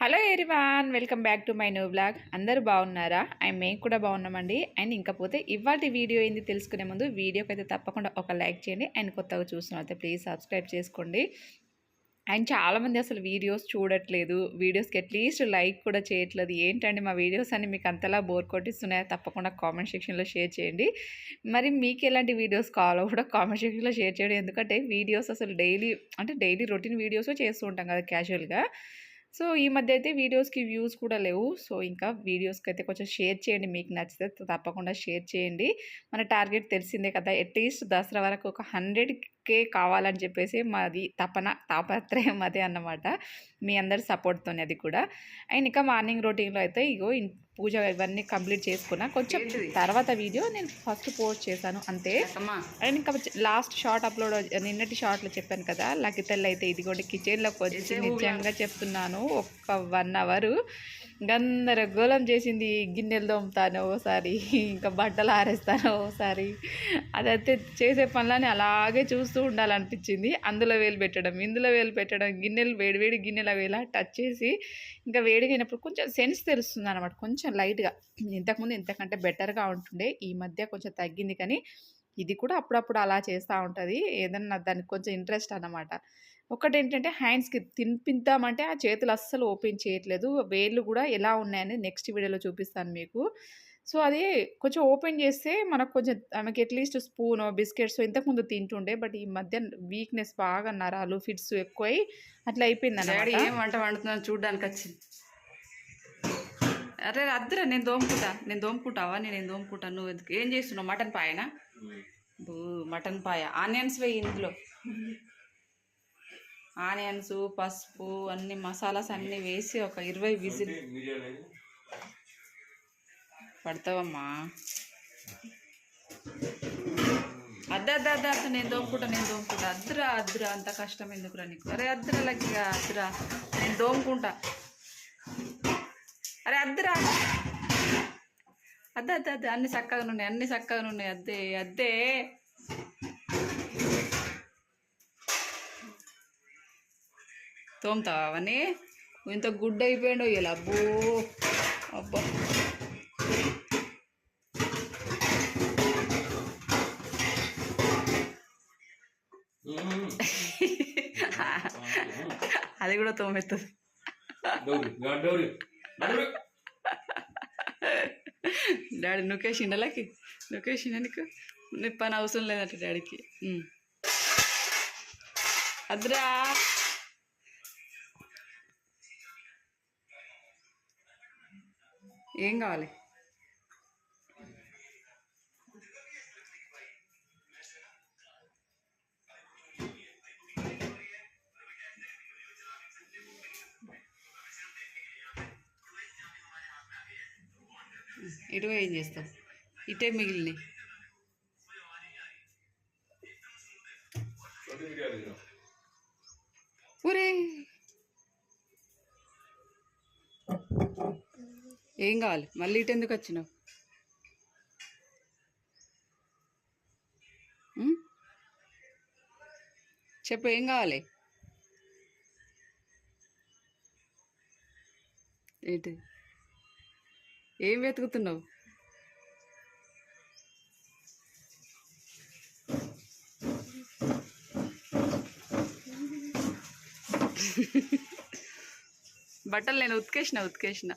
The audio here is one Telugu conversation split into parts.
Hello everyone welcome back to my new blog. అందరూ బాగున్నారా? అండ్ మేము కూడా బాగున్నామండి. అండ్ ఇంకపోతే ఇవాటి వీడియో ఏంది తెలుసుకునే ముందు వీడియోకి అయితే తప్పకుండా ఒక లైక్ చేయండి. అండ్ కొత్తగా చూస్తున్నైతే ప్లీజ్ సబ్స్క్రైబ్ చేసుకోండి. అండ్ చాలామంది అసలు వీడియోస్ చూడట్లేదు. వీడియోస్కి అట్లీస్ట్ లైక్ కూడా చేయట్లేదు. ఏంటండి మా వీడియోస్ అన్ని మీకు అంతలా బోర్ కొట్టిస్తున్నాయో? తప్పకుండా కామెంట్ సెక్షన్లో షేర్ చేయండి. మరి మీకు ఎలాంటి వీడియోస్ కావాలో కూడా కామెంట్ సెక్షన్లో షేర్ చేయండి. ఎందుకంటే వీడియోస్ అసలు డైలీ అంటే డైలీ రొటీన్ వీడియోస్ చేస్తూ ఉంటాం కదా క్యాజువల్గా. సో ఈ మధ్య అయితే వీడియోస్కి వ్యూస్ కూడా లేవు. సో ఇంకా వీడియోస్కి అయితే కొంచెం షేర్ చేయండి. మీకు నచ్చితే తప్పకుండా షేర్ చేయండి. మన టార్గెట్ తెలిసిందే కదా! అట్లీస్ట్ దసరా వరకు ఒక హండ్రెడ్ కే కావాలని చెప్పేసి మాది తపన తాపత్రయం అదే అన్నమాట. మీ అందరి సపోర్ట్తోనే అది కూడా. అండ్ ఇంకా మార్నింగ్ రొటీన్లో అయితే ఇగో పూజ ఇవన్నీ కంప్లీట్ చేసుకున్నా కొంచెం? తర్వాత వీడియో నేను ఫస్ట్ పోస్ట్ చేశాను అంతే. అండ్ ఇంకా లాస్ట్ షార్ట్ అప్లోడ్ నిన్నటి షార్ట్లో చెప్పాను కదా లకితల్లి అయితే ఇదిగోండి కిచెన్లోకి వచ్చి నిజంగా చెప్తున్నాను ఒక్క వన్ అవర్. గందరగోళం చేసింది గిన్నెలు తోముతాను ఓసారి ఇంకా బట్టలు ఆరేస్తాను ఓసారి. అదైతే చేసే పనులని అలాగే చూస్తూ ఉండాలనిపించింది. అందులో వేలు పెట్టడం ఇందులో వేలు పెట్టడం గిన్నెలు వేడివేడి గిన్నెలు అవి ఇలా టచ్ చేసి ఇంకా వేడిగైనప్పుడు కొంచెం సెన్స్ తెలుస్తుంది అనమాట కొంచెం లైట్గా. ఇంతకుముందు ఇంతకంటే బెటర్గా ఉంటుండే ఈ మధ్య కొంచెం తగ్గింది కానీ ఇది కూడా అప్పుడప్పుడు అలా చేస్తూ ఉంటుంది. ఏదన్నా దానికి కొంచెం ఇంట్రెస్ట్ అన్నమాట. ఒకటి ఏంటంటే హ్యాండ్స్కి తినిపిద్దామంటే ఆ చేతులు అస్సలు ఓపెన్ చేయట్లేదు. వేళ్ళు కూడా ఎలా ఉన్నాయని నెక్స్ట్ వీడియోలో చూపిస్తాను మీకు. సో అది కొంచెం ఓపెన్ చేస్తే మనకు కొంచెం ఆమెకి అట్లీస్ట్ స్పూన్ బిస్కెట్స్ ఇంతకుముందు తింటుండే. బట్ ఈ మధ్య వీక్నెస్ బాగా నరాలు ఫిట్స్ ఎక్కువై అట్లా అయిపోయింది అన్నమాట ఏం వంట వండుతున్నాను చూడడానికి వచ్చింది అరే అద్దరా నేను దోముకుంటా. నేను దోముకుంటావా? నేను ఏం దోముకుంటా? నువ్వు ఎందుకు? ఏం చేస్తున్నావు? మటన్ పాయనా? బూ, మటన్ పాయ. ఆనియన్స్ వేయి ఇందులో. ఆనియన్స్ పసుపు అన్ని మసాలాస్ అన్ని వేసి ఒక ఇరవై విజిల్ పడతావమ్మా. అద్ద అద్ద అద్ద అద్ద నేను దోముకుంటా నేను దోముకుంటా. అద్దురా అద్దురా అంత కష్టం ఎందుకురా నీకు? అరే అద్దురా లగ్గిగా అద్దురా. నేను దోముకుంటా. అరే అద్దురా. అద్ద అద్ద అద్ద అన్ని చక్కగా ఉన్నాయి అన్ని చక్కగా ఉన్నాయి. అద్దే అద్దే. తోముతావా అవన్నీ ఇంత గుడ్ అయిపోయాడు ఇలా అబ్బో. అబ్బా. అది కూడా తోమెత్తది. డాడీ నువ్వేసిండ లకి? నువ్వేసిండ నీకు? నీ పని అవసరం లేదంట డాడీకి. అద్రా. ఏం కావాలి? ఇటువే ఏం చేస్తాం ఇటే మిగిలినాయి ఊరే. ఏం కావాలి? మళ్ళీ ఇటు ఎందుకు వచ్చినావు? చెప్పు ఏం కావాలి? ఏంటి? ఏం వెతుకుతున్నావు? బట్టలు నేను ఉతికేసిన ఉతికేసిన.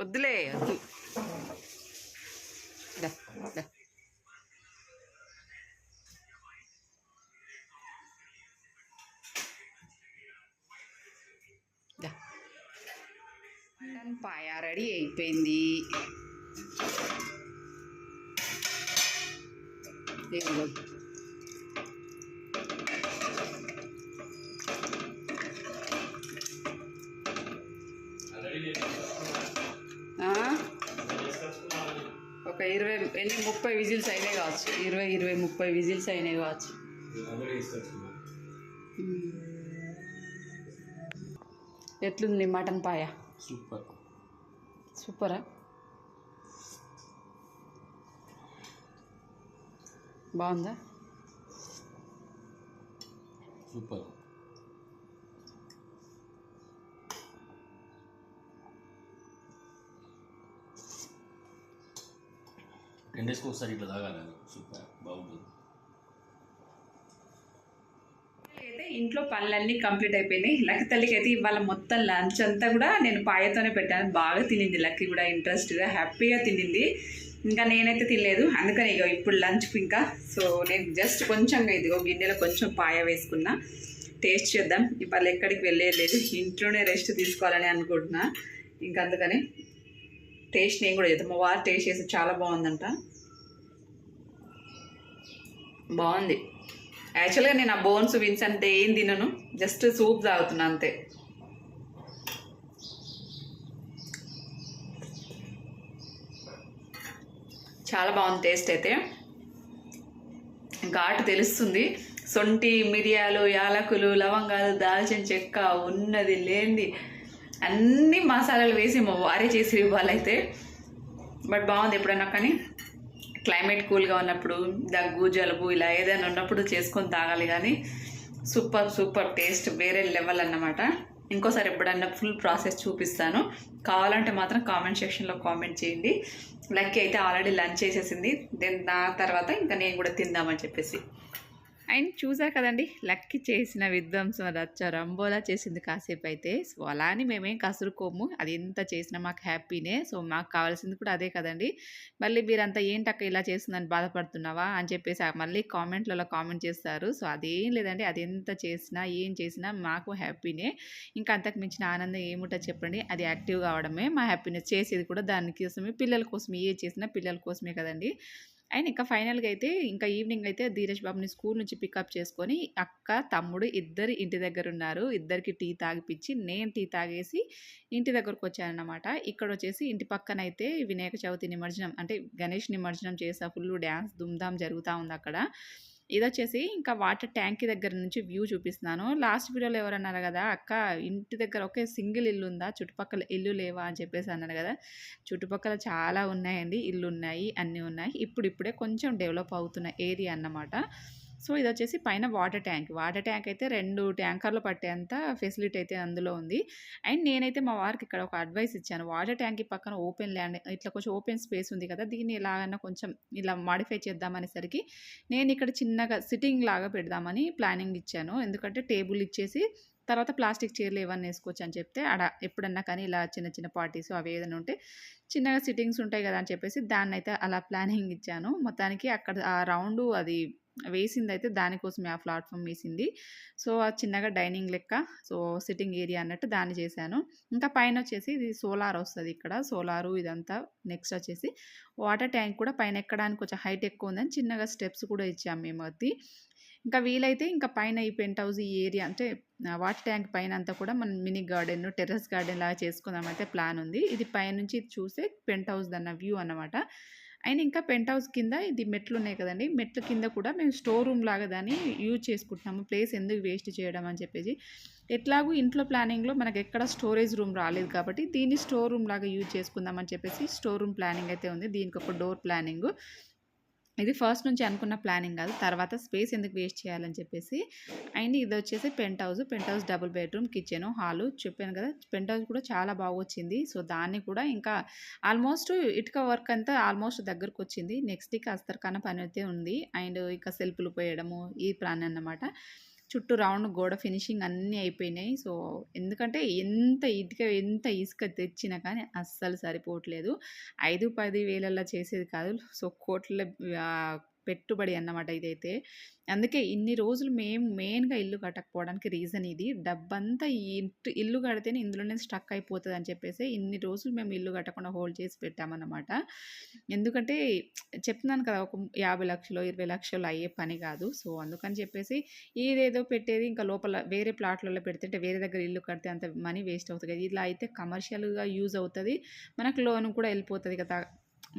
వద్దులే వద్దు. దా, పాయ రెడీ అయిపోయింది. ఒక ఇరవై ఎన్ని ముప్పై విజిల్స్ అయినాయి కావచ్చు? ఇరవై ఇరవై ముప్పై విజిల్స్ అయినాయి కావచ్చు. ఎట్లుంది మటన్ పాయ? సూపర్. సూపరా? బాగుందా? సూపర్. టెన్ డేస్కి ఒకసారి ఇట్లా తాగాలి సూపర్. బాగుంటుంది. ఇంట్లో పనులన్నీ కంప్లీట్ అయిపోయినాయి. లక్కి తల్లికి అయితే ఇవాళ మొత్తం లంచ్ అంతా కూడా నేను పాయతోనే పెట్టాను. బాగా తినింది లక్కి కూడా ఇంట్రెస్ట్గా హ్యాపీగా తినింది. ఇంకా నేనైతే తినలేదు. అందుకని ఇక ఇప్పుడు లంచ్ ఇంకా. సో నేను జస్ట్ కొంచెం ఇదిగో గిన్నెలో కొంచెం పాయ వేసుకున్నా. టేస్ట్ చేద్దాం. ఇవాళ ఎక్కడికి వెళ్ళలేదు. ఇంట్లోనే రెస్ట్ తీసుకోవాలని అనుకుంటున్నా. ఇంకా అందుకని టేస్ట్ నేను కూడా చేద్దాం. మా వారు టేస్ట్ చేసి చాలా బాగుందంట. బాగుంది. యాక్చువల్గా నేను ఆ బోన్స్ విన్స్ అంటే ఏం తినను. జస్ట్ సూప్ తాగుతున్నా అంతే. చాలా బాగుంది టేస్ట్ అయితే. ఘాటు తెలుస్తుంది. సొంటి మిరియాలు యాలకులు లవంగాలు దాల్చిన చెక్క ఉన్నది లేనిది అన్ని మసాలాలు వేసి మా వారే చేసి ఇవ్వాలైతే. బట్ బాగుంది ఎప్పుడన్నా కానీ. క్లైమేట్ కూల్గా ఉన్నప్పుడు దగ్గు జలుబు ఇలా ఏదైనా ఉన్నప్పుడు చేసుకొని తాగాలి కానీ. సూపర్ సూపర్ టేస్ట్ వేరే లెవెల్ అన్నమాట. ఇంకోసారి ఎప్పుడన్నా ఫుల్ ప్రాసెస్ చూపిస్తాను. కావాలంటే మాత్రం కామెంట్ సెక్షన్లో కామెంట్ చేయండి. లక్కీ అయితే ఆల్రెడీ లంచ్ చేసేసింది. దెన్ నా తర్వాత ఇంకా నేను కూడా తిందామని చెప్పేసి. అండ్ చూసారు కదండి లక్కి చేసిన విధ్వంసం రచ్చ రంబోలా చేసింది కాసేపు అయితే సో అలా అని మేమేం కసురుకోము. అది ఎంత చేసినా మాకు హ్యాపీనే. సో మాకు కావాల్సింది కూడా అదే కదండి. మళ్ళీ మీరంతా ఏంటక్క ఇలా చేస్తుందని బాధపడుతున్నావా? అని చెప్పేసి మళ్ళీ కామెంట్లలో కామెంట్ చేస్తారు. సో అదేం లేదండి. అది ఎంత చేసినా ఏం చేసినా మాకు హ్యాపీనే. ఇంకా అంతకు మించిన ఆనందం ఏముంటుంది చెప్పండి. అది యాక్టివ్ కావడమే మా హ్యాపీనెస్ చేసేది కూడా దానికోసమే. పిల్లల కోసమే. ఏ చేసినా పిల్లల కోసమే కదండి. అండ్ ఇంకా ఫైనల్గా అయితే ఇంకా ఈవినింగ్ అయితే ధీరజ్ బాబుని స్కూల్ నుంచి పికప్ చేసుకొని అక్క తమ్ముడు ఇద్దరు ఇంటి దగ్గర ఉన్నారు. ఇద్దరికి టీ తాగిపించి నేను టీ తాగేసి ఇంటి దగ్గరకు వచ్చానమాట ఇక్కడ వచ్చేసి ఇంటి పక్కన అయితే వినాయక చవితి నిమజ్జనం అంటే గణేష్ నిమజ్జనం చేసా ఫుల్ డ్యాన్స్ దుమ్దాం జరుగుతూ ఉంది అక్కడ. ఇదొచ్చేసి ఇంకా వాటర్ ట్యాంక్ దగ్గర నుంచి వ్యూ చూపిస్తున్నాను. లాస్ట్ వీడియోలో ఎవరన్నారు కదా అక్క ఇంటి దగ్గర ఒకే సింగిల్ ఇల్లు ఉందా? చుట్టుపక్కల ఇల్లు లేవా? అని చెప్పేసి అన్నారు కదా. చుట్టుపక్కల చాలా ఉన్నాయండి. ఇల్లు ఉన్నాయి అన్నీ ఉన్నాయి. ఇప్పుడు ఇప్పుడే కొంచెం డెవలప్ అవుతున్న ఏరియా అన్నమాట. సో ఇది వచ్చేసి పైన వాటర్ ట్యాంక్. వాటర్ ట్యాంక్ అయితే రెండు ట్యాంకర్లు పట్టేంత ఫెసిలిటీ అయితే అందులో ఉంది. అండ్ నేనైతే మా వారికి ఇక్కడ ఒక అడ్వైస్ ఇచ్చాను. వాటర్ ట్యాంక్ పక్కన ఓపెన్ ల్యాండ్ ఇట్లా కొంచెం ఓపెన్ స్పేస్ ఉంది కదా దీన్ని ఎలాగైనా కొంచెం ఇలా మాడిఫై చేద్దామనేసరికి నేను ఇక్కడ చిన్నగా సిట్టింగ్ లాగా పెడదామని ప్లానింగ్ ఇచ్చాను. ఎందుకంటే టేబుల్ ఇచ్చేసి తర్వాత ప్లాస్టిక్ చైర్లు ఏమన్నా వేసుకోవచ్చు అని చెప్తే అడ ఎప్పుడన్నా కానీ ఇలా చిన్న చిన్న పార్టీస్ అవి ఏదైనా ఉంటే చిన్నగా సిట్టింగ్స్ ఉంటాయి కదా అని చెప్పేసి దాన్ని అయితే అలా ప్లానింగ్ ఇచ్చాను. మొత్తానికి అక్కడ ఆ రౌండ్ అది వేసింది అయితే దానికోసమే ఆ ప్లాట్ఫామ్ వేసింది. సో ఆ చిన్నగా డైనింగ్ లెక్క సో సిట్టింగ్ ఏరియా అన్నట్టు దాన్ని చేశాను. ఇంకా పైన వచ్చేసి ఇది సోలార్ వస్తుంది ఇక్కడ సోలారు ఇదంతా నెక్స్ట్ వచ్చేసి వాటర్ ట్యాంక్ కూడా పైన ఎక్కడానికి కొంచెం హైట్ ఎక్కువ ఉందని చిన్నగా స్టెప్స్ కూడా ఇచ్చాము మేము అది ఇంకా వీలైతే ఇంకా పైన ఈ పెంట్ హౌస్ ఈ ఏరియా అంటే వాటర్ ట్యాంక్ పైన అంతా కూడా మనం మినీ గార్డెన్ టెర్రస్ గార్డెన్ లాగా చేసుకుందామైతే ప్లాన్ ఉంది. ఇది పైనుంచి చూసే పెంట్ హౌస్ అన్న వ్యూ అన్నమాట. అండ్ ఇంకా పెంట్ హౌస్ కింద ఇది మెట్లు ఉన్నాయి కదండి. మెట్ల కింద కూడా మేము స్టోర్ రూమ్ లాగా దాన్ని యూజ్ చేసుకుంటున్నాము. ప్లేస్ ఎందుకు వేస్ట్ చేయడం అని చెప్పేసి. ఎట్లాగూ ఇంట్లో ప్లానింగ్లో మనకి ఎక్కడ స్టోరేజ్ రూమ్ రాలేదు కాబట్టి దీన్ని స్టోర్ రూమ్ లాగా యూజ్ చేసుకుందామని చెప్పేసి స్టోర్ రూమ్ ప్లానింగ్ అయితే ఉంది. దీనికి ఒక డోర్ ప్లానింగ్. ఇది ఫస్ట్ నుంచి అనుకున్న ప్లానింగ్ కాదు. తర్వాత స్పేస్ ఎందుకు వేస్ట్ చేయాలని చెప్పేసి అండ్ ఇది వచ్చేసి penthouse. Penthouse double bedroom kitchen hall చెప్పాను కదా. పెంట్ హౌస్ కూడా చాలా బాగా వచ్చింది. సో దాన్ని కూడా ఇంకా ఆల్మోస్ట్ ఇటుక వర్క్ అంతా ఆల్మోస్ట్ దగ్గరకు వచ్చింది. నెక్స్ట్ ఇక అస్తర్ఖాన పని అయితే ఉంది. అండ్ ఇక సెల్ఫ్లు పోయడము ఈ ప్లాన్ అన్నమాట. చుట్టూ రౌండ్ గోడ ఫినిషింగ్ అన్నీ అయిపోయినాయి. సో ఎందుకంటే ఎంత ఇటుక ఎంత ఇసుక తెచ్చినా కానీ అస్సలు సరిపోవట్లేదు. ఐదు పది వేలల్లో చేసేది కాదు. సో కోట్ల పెట్టుబడి అన్నమాట ఇదైతే. అందుకే ఇన్ని రోజులు మేము మెయిన్గా ఇల్లు కట్టకపోవడానికి రీజన్ ఇది. డబ్బంతా ఈ ఇంటి ఇల్లు కడితేనే ఇందులోనే స్టక్ అయిపోతుంది అని చెప్పేసి ఇన్ని రోజులు మేము ఇల్లు కట్టకుండా హోల్డ్ చేసి పెట్టామన్నమాట. ఎందుకంటే చెప్తున్నాను కదా ఒక యాభై లక్షలు ఇరవై లక్షలు అయ్యే పని కాదు. సో అందుకని చెప్పేసి ఇదేదో పెట్టేది ఇంకా లోపల వేరే ప్లాట్లలో పెడితే వేరే దగ్గర ఇల్లు కడితే అంత మనీ వేస్ట్ అవుతుంది కదా. ఇలా అయితే కమర్షియల్గా యూజ్ అవుతుంది. మనకు లోన్ కూడా వెళ్ళిపోతుంది కదా.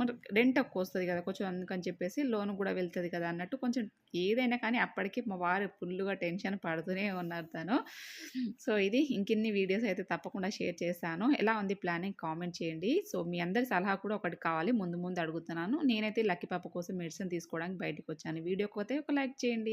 మరి రెంట్ ఎక్కువ వస్తుంది కదా కొంచెం అందుకని చెప్పేసి లోన్ కూడా వెళ్తుంది కదా అన్నట్టు కొంచెం ఏదైనా కానీ అప్పటికి మా వారు ఫుల్గా టెన్షన్ పడుతూనే ఉన్నారు తను. సో ఇది ఇంకిన్ని వీడియోస్ అయితే తప్పకుండా షేర్ చేస్తాను ఎలా ఉంది ప్లానింగ్ కామెంట్ చేయండి. సో మీ అందరి సలహా కూడా ఒకటి కావాలి ముందు ముందు అడుగుతున్నాను. నేనైతే లక్కీ పాప కోసం మెడిసిన్ తీసుకోవడానికి బయటకు వచ్చాను. వీడియోకి పోతే ఒక లైక్ చేయండి.